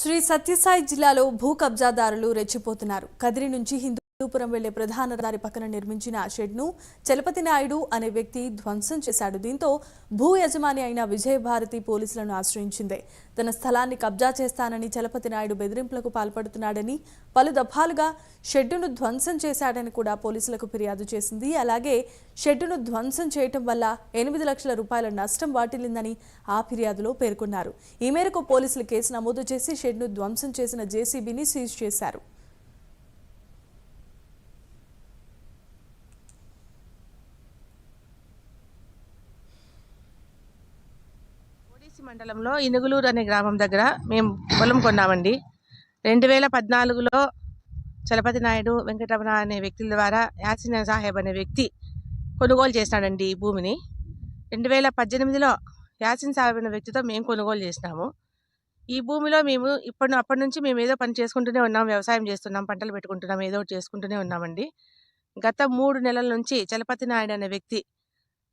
శ్రీ సత్యసాయి జిల్లాలో భూ కబ్జాదారులు రెచ్చిపోతున్నారు. కదిరి నుంచి హిందూపురం వెళ్ళే ప్రధాన రహదారి పక్కన నిర్మించిన షెడ్ను చలపతి నాయుడు అనే వ్యక్తి ధ్వంసం చేశాడు. దీంతో భూ యజమాని అయిన విజయభారతి పోలీసులను ఆశ్రయించింది. తన స్థలాన్ని కబ్జా చేస్తానని చలపతి నాయుడు బెదిరింపులకు పాల్పడుతున్నాడని పలు దఫాలుగా షెడ్డును ధ్వంసం చేశాడని కూడా పోలీసులకు ఫిర్యాదు చేసింది. అలాగే షెడ్డును ధ్వంసం చేయటం వల్ల ఎనిమిది లక్షల రూపాయల నష్టం వాటిల్లిందని ఆ ఫిర్యాదులో పేర్కొన్నారు. ఈ మేరకు పోలీసులు కేసు నమోదు చేసి షెడ్ను ధ్వంసం చేసిన జేసీబీని సీజ్ చేశారు. ఓడిసి మండలంలో ఇనుగులూరు అనే గ్రామం దగ్గర మేము పొలం కొన్నామండి. రెండు వేల పద్నాలుగులో చలపతి నాయుడు వెంకటరమణ అనే వ్యక్తుల ద్వారా యాసిన్ సాహెబ్ అనే వ్యక్తి కొనుగోలు చేసినాడండి ఈ భూమిని. రెండు వేల పద్దెనిమిదిలో యాసిన్ సాహెబ్ అనే వ్యక్తితో మేము కొనుగోలు చేసినాము. ఈ భూమిలో మేము ఇప్పటి అప్పటి నుంచి మేము ఏదో పని చేసుకుంటూనే ఉన్నాం వ్యవసాయం చేస్తున్నాం పంటలు పెట్టుకుంటున్నాం ఏదో ఒకటి చేసుకుంటూనే ఉన్నామండి. గత మూడు నెలల నుంచి చలపతి నాయుడు అనే వ్యక్తి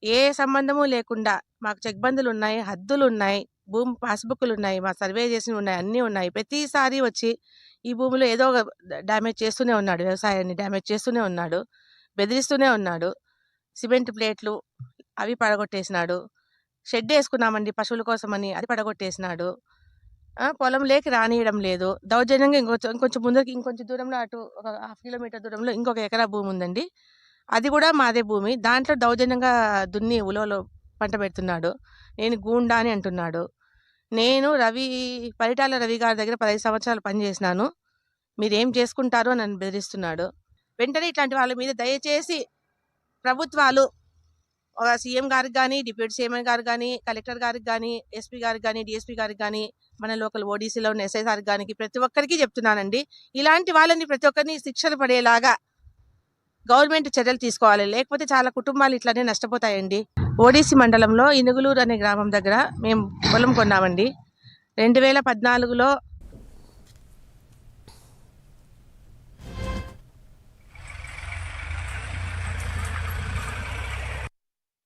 ఏ సంబంధము లేకుండా మాకు చెక్బందులు ఉన్నాయి హద్దులు ఉన్నాయి భూమి పాస్బుక్లు ఉన్నాయి మా సర్వే చేసినవి ఉన్నాయి అన్నీ ఉన్నాయి. ప్రతిసారి వచ్చి ఈ భూమిలో ఏదో ఒక డ్యామేజ్ చేస్తూనే ఉన్నాడు వ్యవసాయాన్ని డ్యామేజ్ చేస్తూనే ఉన్నాడు బెదిరిస్తూనే ఉన్నాడు సిమెంట్ ప్లేట్లు అవి పడగొట్టేసినాడు షెడ్ వేసుకున్నామండి పశువుల కోసమని అది పడగొట్టేసినాడు. పొలం లేకి రానియడం లేదు. దౌర్జన్యంగా ఇంకొంచెం ఇంకొంచెం ముందరికి ఇంకొంచెం దూరంలో అటు ఒక హాఫ్ కిలోమీటర్ దూరంలో ఇంకొక ఎకరా భూమి ఉందండి అది కూడా మాదే భూమి. దాంట్లో దౌర్జన్యంగా దున్ని ఉలవలో పంట పెడుతున్నాడు. నేను గూండా అని అంటున్నాడు. నేను రవి పరిటాల రవి గారి దగ్గర పదహైదు సంవత్సరాలు పనిచేసినాను మీరేం చేసుకుంటారు అని నన్ను బెదిరిస్తున్నాడు. వెంటనే ఇట్లాంటి వాళ్ళ మీద దయచేసి ప్రభుత్వాలు ఒక సీఎం గారికి కానీ డిప్యూటీ సీఎం గారికి కానీ కలెక్టర్ గారికి కానీ ఎస్పీ గారికి కానీ డిఎస్పీ గారికి కానీ మన లోకల్ ఓడీసీలో ఉన్న ఎస్ఐ గారికి కానీ ప్రతి ఒక్కరికి చెప్తున్నానండి. ఇలాంటి వాళ్ళని ప్రతి ఒక్కరిని శిక్షలు పడేలాగా గవర్నమెంట్ చర్యలు తీసుకోవాలి. లేకపోతే చాలా కుటుంబాలు ఇట్లానే నష్టపోతాయండి. ఓడిసి మండలంలో ఇనుగులూరు అనే గ్రామం దగ్గర మేము పొలం కొన్నామండి. రెండు వేల పద్నాలుగులో